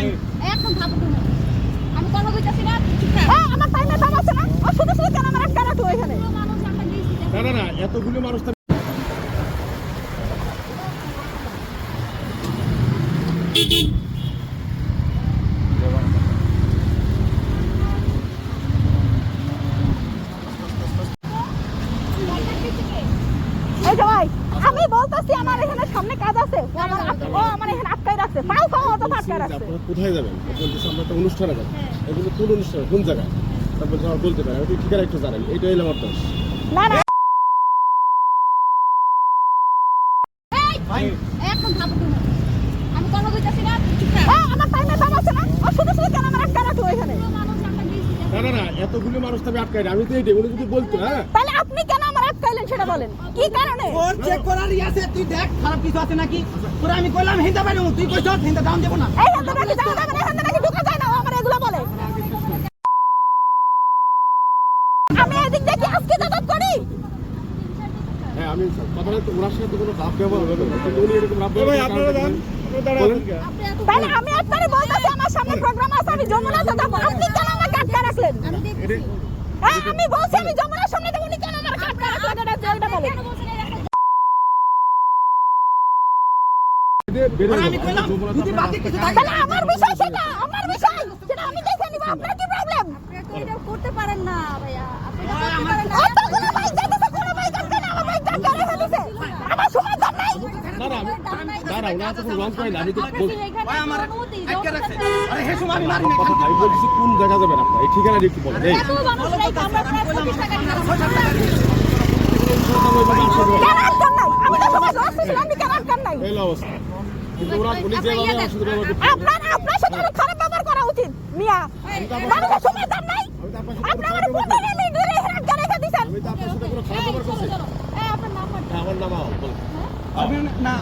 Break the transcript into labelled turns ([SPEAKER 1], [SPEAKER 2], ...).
[SPEAKER 1] ভাবো আমি কথা বলতেছি না হ্যাঁ আমার টাইমে দাম আছে না। ও শুধু শুধু কেন আমার একটা রাখো এখানে?
[SPEAKER 2] না না না এতগুলো মানুষ
[SPEAKER 1] আমি বলতেছি আমার এখানে সামনে কাজ আছে। ও আমার আমার এখানে আটকাই আটকাই রাখছে
[SPEAKER 2] আপনারা কোথায় যাবেন? বলতেছে আমরা একটা অনুষ্ঠানে যাব এগুলো কোন অনুষ্ঠান কোন জায়গায়? তারপর আমার বলতে পারে আপনি ঠিকানা একটু জানেন? হলো আমার দোষ
[SPEAKER 1] না না। একদম ভাবো আমি কথা বলতেছি না হ্যাঁ আমার টাইমে
[SPEAKER 2] এতগুলো মানুষ তো আমি আটকাই আমি তো যদি বলতো হ্যাঁ?
[SPEAKER 1] তাহলে আপনি কেন আমার আটকাইলেন সেটা বলেন? কি কারণে?
[SPEAKER 3] ওর চেক করার ই আছে তুই দেখ খারাপ কিছু আছে নাকি? তোরা আমি কইলাম হিন্দা বাইরে তুই কইছ হিন্দা দাম দেব না।
[SPEAKER 1] এই হাতে নাকি যাও যাবে না হাতে নাকি ঢোকা যায় না আমার এগুলো বলে। আমি এদিক দেখি আজকে যাতায়াত করি?
[SPEAKER 2] হ্যাঁ আমি কথাটা তো ওনার সাথে কোনো ভাব ব্যবহার হবে না উনি এরকম ভাব ব্যবহার বলেন।
[SPEAKER 1] তাহলে আমি আপনারে বলতেছি আমার সামনে প্রোগ্রাম আছে আমি যমুনাতে যাব আপনি কেন
[SPEAKER 2] এটা-
[SPEAKER 1] হ্যাঁ আমি বলছি আমি যমুনার সামনে দেবো কেন আমার এটা
[SPEAKER 2] এটা।
[SPEAKER 3] আমি কইলাম যদি বাকি কিছু থাকে
[SPEAKER 1] আমার বিষয় সেটা আমার বিষয় সেটা আমি দেখে নিব আপনার কি প্রবলেম
[SPEAKER 4] করতে পারেন না ভাইয়া আপনি এটা
[SPEAKER 3] ভাই,
[SPEAKER 4] করতে
[SPEAKER 3] আমার-
[SPEAKER 4] পারেন না
[SPEAKER 1] অতগুলো বাইক যাইতেছে কোনো বাইক আটকে না আমার বাইক আটকে রেখে দিছে আমার সময় দাম নাই
[SPEAKER 2] না না আমি- না রং করে না আমি তো
[SPEAKER 3] আমি
[SPEAKER 2] বলছি কোন জায়গা যাবেন আপনার এই ঠিকানাটা একটু বলেন এই।
[SPEAKER 1] আপনার আপনার সাথে খারাপ ব্যবহার করা উচিত মিয়া। মানুষের সময় দাম নাই।
[SPEAKER 2] আপনার সাথে
[SPEAKER 1] আপনি
[SPEAKER 2] কোনো
[SPEAKER 1] আমার
[SPEAKER 2] খারাপ
[SPEAKER 1] কোন
[SPEAKER 2] ব্যবহার
[SPEAKER 1] ধরনের ধরে আটকে রেখে দিছেন
[SPEAKER 2] আমি তো আপনার সাথে কোনো খারাপ ব্যবহার করছি
[SPEAKER 4] আপনার নাম্বার
[SPEAKER 2] হ্যাঁ, আমার নাম আওয়াল,
[SPEAKER 3] না